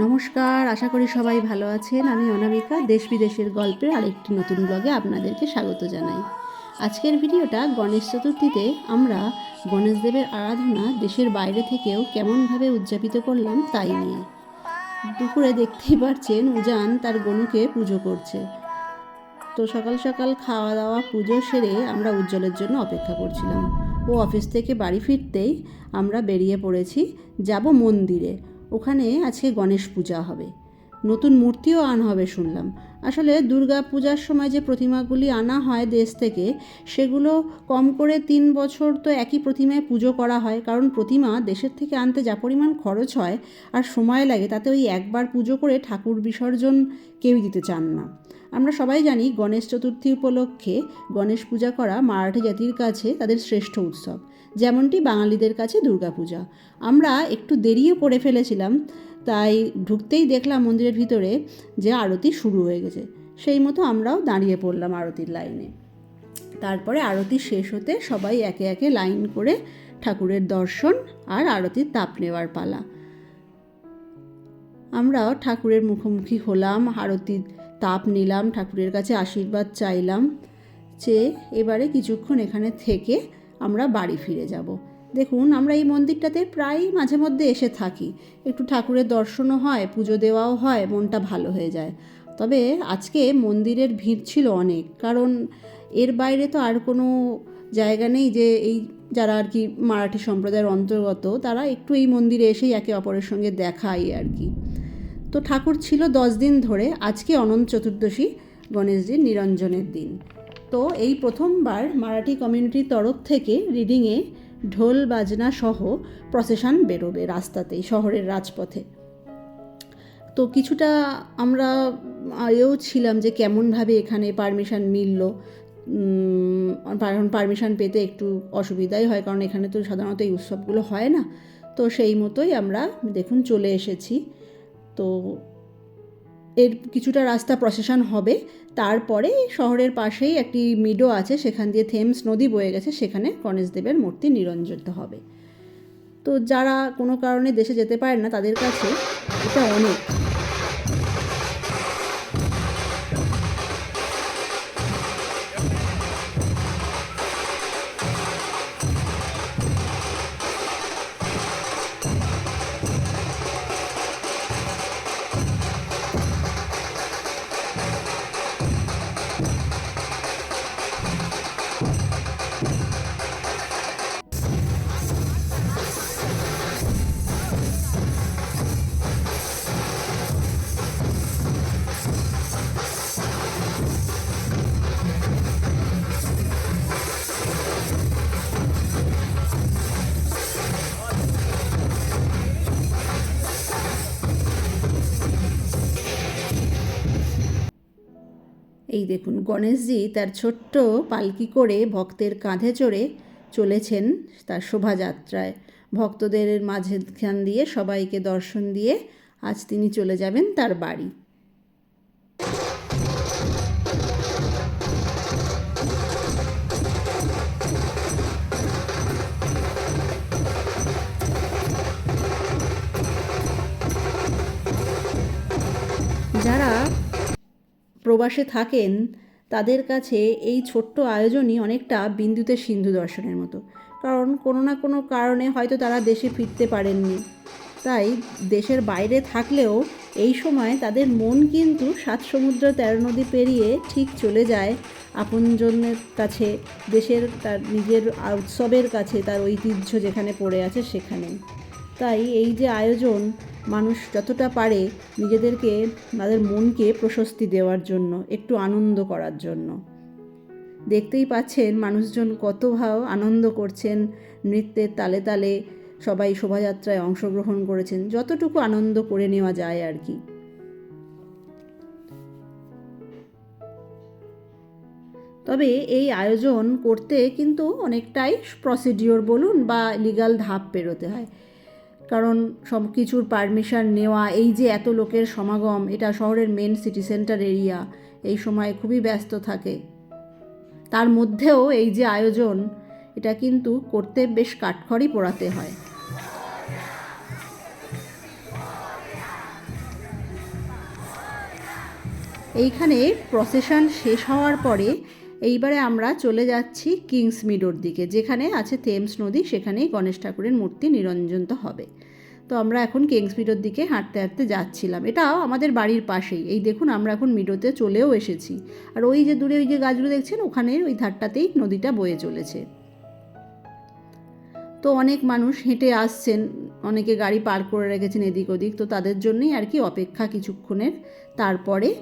নমস্কার, আশা করি সবাই ভালো আছেন। আমি অনামিকা, দেশ বিদেশের গল্পের আরেকটি নতুন ব্লগে আপনাদেরকে স্বাগত জানাই। আজকের ভিডিওটা গণেশ চতুর্থীতে আমরা গণেশদেবের আরাধনা দেশের বাইরে থেকেও কেমনভাবে উদযাপিত করলাম তাই নিয়ে। দুপুরে দেখতেই পারছেন উজান তার গনুকে পুজো করছে। তো সকাল সকাল খাওয়া দাওয়া পুজো সেরে আমরা উজ্জ্বলের জন্য অপেক্ষা করছিলাম। ও অফিস থেকে বাড়ি ফিরতেই আমরা বেরিয়ে পড়েছি, যাব মন্দিরে। ওখানে আজকে গণেশ পূজা হবে। নতুন মূর্তিও আনা হবে শুনলাম। আসলে দুর্গা পূজার সময় যে প্রতিমাগুলি আনা হয় দেশ থেকে, সেগুলো কম করে তিন বছর তো একই প্রতিমায় পুজো করা হয়। কারণ প্রতিমা দেশের থেকে আনতে যা পরিমাণ খরচ হয় আর সময় লাগে, তাতে ওই একবার পুজো করে ঠাকুর বিসর্জন কেউই দিতে চান না। আমরা সবাই জানি গণেশ চতুর্থী উপলক্ষে গণেশ পূজা করা মারাঠি জাতির কাছে তাদের শ্রেষ্ঠ উৎসব। যেমনটি বাঙালিদের কাছে দুর্গাপূজা। আমরা একটু দেরিও করে ফেলেছিলাম তাই ঢুকতেই দেখলাম মন্দিরের ভিতরে যে আরতি শুরু হয়ে গেছে। সেই মতো আমরাও দাঁড়িয়ে পড়লাম আরতির লাইনে। তারপরে আরতি শেষ হতে সবাই একে একে লাইন করে ঠাকুরের দর্শন আর আরতির তাপ নেওয়ার পালা। আমরাও ঠাকুরের মুখোমুখি হলাম, আরতির তাপ নিলাম, ঠাকুরের কাছে আশীর্বাদ চাইলাম চেয়ে এবারে কিছুক্ষণ এখানে থেকে আমরা বাড়ি ফিরে যাব। দেখুন, আমরা এই মন্দিরটাতে প্রায় মাঝে মধ্যে এসে থাকি। একটু ঠাকুরের দর্শনও হয়, পুজো দেওয়াও হয়, মনটা ভালো হয়ে যায়। তবে আজকে মন্দিরের ভিড় ছিল অনেক, কারণ এর বাইরে তো আর কোনো জায়গা নেই যে এই যারা আর কি মারাঠি সম্প্রদায়ের অন্তর্গত, তারা একটু এই মন্দিরে এসেই একে অপরের সঙ্গে দেখায় আর কি। তো ঠাকুর ছিল দশ দিন ধরে, আজকে অনন্ত চতুর্দশী, গণেশজির নিরঞ্জনের দিন। তো এই প্রথমবার মারাঠি কমিউনিটির তরফ থেকে রিডিংয়ে ঢোল বাজনা সহ প্রসেশন বেরোবে রাস্তাতেই শহরের রাজপথে। তো কিছুটা আমরা আগেও ছিলাম যে কেমনভাবে এখানে পারমিশন মিলল। কারণ পারমিশন পেতে একটু অসুবিধাই হয়, কারণ এখানে তো সাধারণত এই উৎসবগুলো হয় না। তো সেই মতোই আমরা, দেখুন, চলে এসেছি। তো এর কিছুটা রাস্তা প্রসেশন হবে, তারপরে শহরের পাশেই একটি মিডো আছে, সেখান দিয়ে থেমস নদী বয়ে গেছে, সেখানে গণেশদেবের মূর্তি নিরঞ্জিত হবে। তো যারা কোনো কারণে দেশে যেতে পারে না, তাদের কাছে এটা অনেক। এই দেখুন, গণেশজি তার ছোট্ট পালকি করে ভক্তের কাঁধে চড়ে চলেছেন তার শোভাযাত্রায়। ভক্তদের মাঝখান দিয়ে সবাইকে দর্শন দিয়ে আজ তিনি চলে যাবেন তার বাড়ি। প্রবাসে থাকেন, তাদের কাছে এই ছোট্ট আয়োজনই অনেকটা বিন্দুতে সিন্ধু দর্শনের মতো। কারণ কোনো না কোনো কারণে হয়তো তারা দেশে ফিরতে পারেননি। তাই দেশের বাইরে থাকলেও এই সময় তাদের মন কিন্তু সাত সমুদ্র তেরো নদী পেরিয়ে ঠিক চলে যায়। আপনজনের কাছে, দেশের তার নিজের উৎসবের কাছে তার ঐতিহ্য যেখানে পড়ে আছে সেখানে। তাই এই যে আয়োজন মানুষ যতটা পারে নিজেদেরকে, তাদের মনকে প্রশস্তি দেওয়ার জন্য, একটু আনন্দ করার জন্য। দেখতেই পাচ্ছেন মানুষজন কত ভাও আনন্দ করছেন, নৃত্যের তালে তালে সবাই শোভাযাত্রায় অংশগ্রহণ করেছেন, যতটুকু আনন্দ করে নেওয়া যায় আর কি। তবে এই আয়োজন করতে কিন্তু অনেকটাই প্রসিডিওর বলুন বা লিগাল ধাপ পেরোতে হয়। কারণ সব কিছুর পারমিশন নেওয়া, এই যে এত লোকের সমাগম, এটা শহরের মেন সিটি সেন্টার এরিয়া এই সময় খুবই ব্যস্ত থাকে। তার মধ্যেও এই যে আয়োজন, এটা কিন্তু করতে বেশ কাঠখড়ি পোড়াতে হয়। এইখানে প্রসেশন শেষ হওয়ার পরে, এইবারে আমরা চলে যাচ্ছি কিংস মিডোর দিকে, যেখানে আছে থেমস নদী, সেখানেই গণেশ ঠাকুরের মূর্তি নিরঞ্জিত হবে। তো আমরা এখন কিংস মিডোর দিকে হাঁটতে হাঁটতে যাচ্ছিলাম। এটাও আমাদের বাড়ির পাশেই। এই দেখুন, আমরা এখন মিডোতে চলেও এসেছি। আর ওই যে দূরে ওই যে গাছগুলো দেখছেন, ওখানে ওই ধারটাতেই নদীটা বয়ে চলেছে। তো অনেক মানুষ হেঁটে আসছেন, অনেকে গাড়ি পার করে রেখেছেন এদিক ওদিক। তো তাদের জন্যই আর কি অপেক্ষা কিছুক্ষণের, তারপরে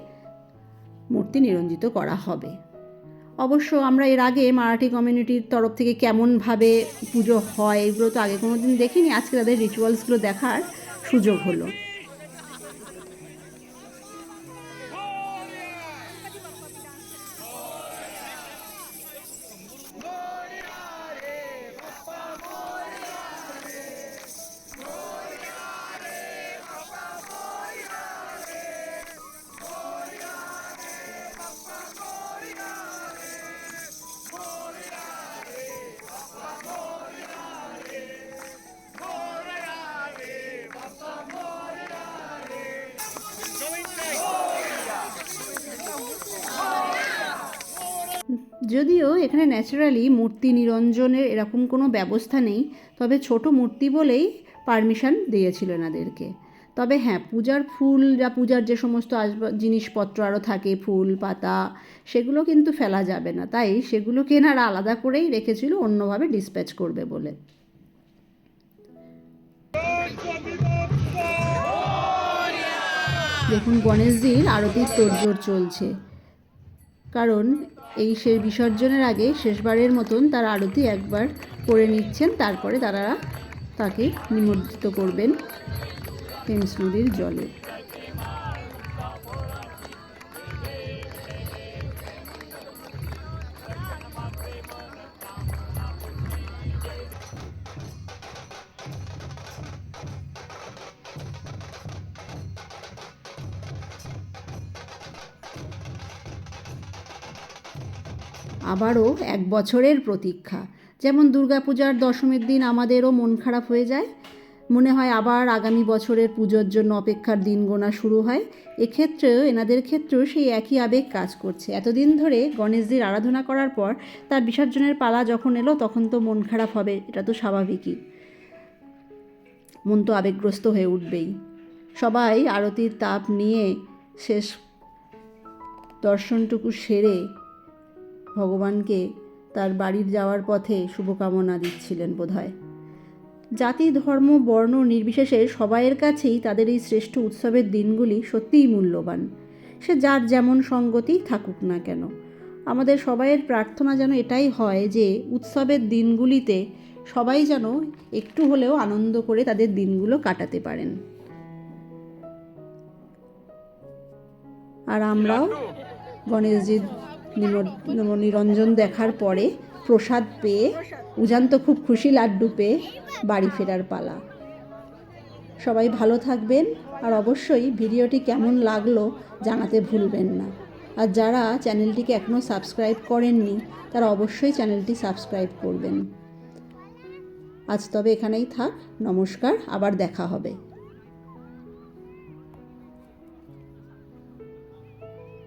মূর্তি নিরঞ্জিত করা হবে। অবশ্য আমরা এর আগে মারাঠি কমিউনিটির তরফ থেকে কেমনভাবে পুজো হয়, এগুলো তো আগে কোনো দিন দেখিনি। আজকে তাদের রিচুয়ালসগুলো দেখার সুযোগ হলো। যদিও এখানে ন্যাচারালি মূর্তি নিরঞ্জনের এরকম কোনো ব্যবস্থা নেই, তবে ছোট মূর্তি বলেই পারমিশন দিয়েছিল এনাদেরকে তবে হ্যাঁ পূজার ফুল যা পূজার যে সমস্ত আসবা, জিনিসপত্র আরও থাকে, ফুল, পাতা, সেগুলো কিন্তু ফেলা যাবে না। তাই সেগুলোকে এনারা আলাদা করেই রেখেছিল, অন্যভাবে ডিসপ্যাচ করবে বলে। দেখুন গণেশজির আরতির তোড়জোড় চলছে। কারণ এই সে বিসর্জনের আগে শেষবারের মতন তার আরতি একবার করে নিচ্ছেন, তারপরে তারা তাকে নিমজ্জিত করবেন হেমস নদীর জলে। আবারও এক বছরের প্রতীক্ষা। যেমন দুর্গাপূজার দশমীর দিন আমাদেরও মন খারাপ হয়ে যায়। মনে হয় আবার আগামী বছরের পুজোর জন্য অপেক্ষার দিন গোনা শুরু হয়। এক্ষেত্রেও, এনাদের ক্ষেত্রেও সেই একই আবেগ কাজ করছে। এতদিন ধরে গণেশজির আরাধনা করার পর তার বিসর্জনের পালা যখন এলো, তখন তো মন খারাপ হবে, এটা তো স্বাভাবিকই। মন তো আবেগগ্রস্ত হয়ে উঠবেই। সবাই আরতির তাপ নিয়ে শেষ দর্শনটুকু সেরে ভগবানকে তার বাড়ির যাওয়ার পথে শুভকামনা দিচ্ছিলেন বোধহয়। জাতি ধর্ম বর্ণ নির্বিশেষে সবাইয়ের কাছেই তাদের এই শ্রেষ্ঠ উৎসবের দিনগুলি সত্যিই মূল্যবান। সে যার যেমন সঙ্গতি থাকুক না কেন। আমাদের সবাইয়ের প্রার্থনা যেন এটাই হয় যে উৎসবের দিনগুলিতে সবাই যেন একটু হলেও আনন্দ করে তাদের দিনগুলো কাটাতে পারেন। আর আমরাও গণেশজির নিরঞ্জন দেখার পরে প্রসাদ পেয়ে উজান তো খুব খুশি লাড্ডু পেয়ে বাড়ি ফেরার পালা। সবাই ভালো থাকবেন আর অবশ্যই ভিডিওটি কেমন লাগল জানাতে ভুলবেন না। আর যারা চ্যানেলটিকে এখনও সাবস্ক্রাইব করেননি, তারা অবশ্যই চ্যানেলটি সাবস্ক্রাইব করবেন। আজ তবে এখানেই থাক, নমস্কার, আবার দেখা হবে।